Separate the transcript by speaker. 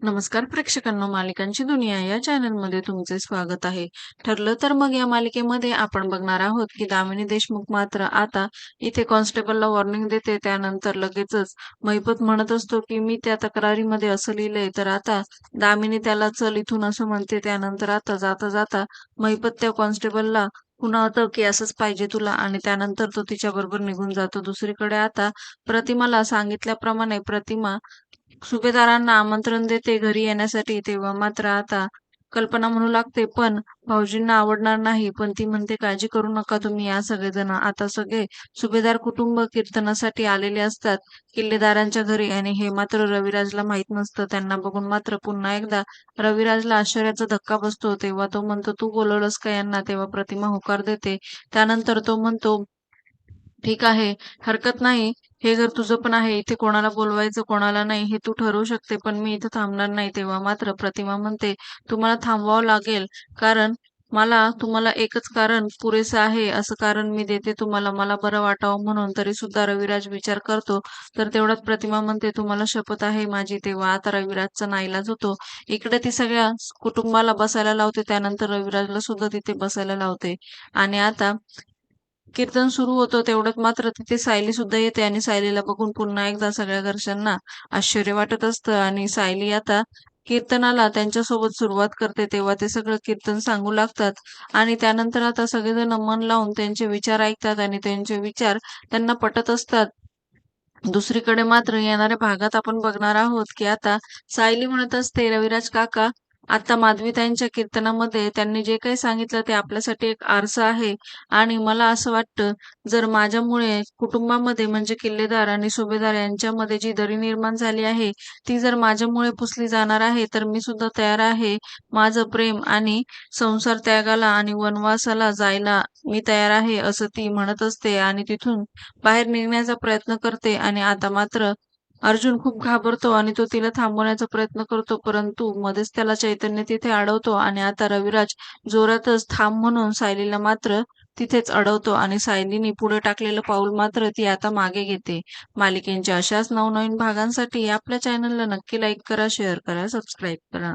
Speaker 1: नमस्कार प्रेक्षकांना मालिकांची दुनिया या चॅनलमध्ये तुमचे स्वागत आहे. ठरलं तर मग या मालिकेमध्ये आपण बघणार आहोत की दामिनी देशमुख मात्र आता इथे कॉन्स्टेबलला वॉर्निंग देते. त्यानंतर लगेचच महिपत म्हणत असतो की मी त्या तक्रारीमध्ये असं लिहिलंय तर आता दामिनी त्याला चल इथून असं म्हणते. त्यानंतर आता जाता जाता महिपत त्या कॉन्स्टेबलला पुन्हा होतं की असंच पाहिजे तुला. आणि त्यानंतर तो तिच्या बरोबर निघून जातो. दुसरीकडे आता प्रतिमाला सांगितल्याप्रमाणे प्रतिमा सुभेदारांना आमंत्रण देते घरी येण्यासाठी तेव्हा मात्र आता कल्पना म्हणू लागते पण भाऊजींना आवडणार नाही पण ती म्हणते काळजी करू नका तुम्ही या सगळेजण. आता सगळे सुभेदार कुटुंब कीर्तनासाठी आलेले असतात किल्लेदारांच्या घरी. आणि हे मात्र रविराजला माहीत नसतं. त्यांना बघून मात्र पुन्हा एकदा रविराजला आश्चर्याचा धक्का बसतो. तेव्हा तो म्हणतो तू बोलवलंस का यांना? तेव्हा प्रतिमा होकार देते. त्यानंतर तो म्हणतो ठीक आहे हरकत नाही. हे घर तुझं पण आहे इथे कोणाला बोलवायचं कोणाला नाही हे तू ठरवू शकते पण मी इथं थांबणार नाही तेव्हा. मात्र प्रतिमा म्हणते तुम्हाला थांबवावं लागेल कारण मला तुम्हाला एकच कारण पुरेसं आहे. असं कारण मी देते तुम्हाला. मला बरं वाटावं म्हणून. तरी सुद्धा रविराज विचार करतो. तर तेवढ्यात प्रतिमा म्हणते तुम्हाला शपथ आहे माझी. तेव्हा आता रविराजचा नाईलाज होतो. इकडे ती सगळ्या कुटुंबाला बसायला लावते. त्यानंतर रविराजला सुद्धा तिथे बसायला लावते. आणि आता कीर्तन सुरू होतं तेवढ्यात मात्र तिथे सायली सुद्धा येते आणि सायलीला बघून पुन्हा एकदा सगळ्या घरच्यांना आश्चर्य वाटत असतं. आणि सायली आता कीर्तनाला त्यांच्यासोबत सुरुवात करते तेव्हा ते सगळं कीर्तन सांगू लागतात. आणि त्यानंतर आता सगळेजण मन लावून त्यांचे विचार ऐकतात आणि त्यांचे विचार त्यांना पटत असतात. दुसरीकडे मात्र येणाऱ्या भागात आपण बघणार आहोत की आता सायली म्हणत असते रविराज काका आता माधवीताईंच्या कीर्तनामध्ये त्यांनी जे काही सांगितलं ते आपल्यासाठी एक आरसा आहे. आणि मला असं वाटतं जर माझ्यामुळे कुटुंबामध्ये म्हणजे किल्लेदार आणि सुभेदार यांच्यामध्ये जी दरी निर्माण झाली आहे ती जर माझ्यामुळे पुसली जाणार आहे तर मी सुद्धा तयार आहे. माझं प्रेम आणि संसार त्यागाला आणि वनवासाला जायला मी तयार आहे असं ती म्हणत असते आणि तिथून बाहेर निघण्याचा प्रयत्न करते आणि आता मात्र अर्जुन खूप घाबरतो आणि तो तिला थांबवण्याचा प्रयत्न करतो परंतु मध्येच त्याला चैतन्य तिथे अडवतो आणि आता रविराज जोरातच थांब म्हणून सायलीला मात्र तिथेच अडवतो आणि सायलीने पुढे टाकलेलं पाऊल मात्र ती आता मागे घेते. मालिकेंच्या अशाच नवनवीन भागांसाठी आपल्या चॅनलला नक्की लाईक करा शेअर करा सबस्क्राईब करा.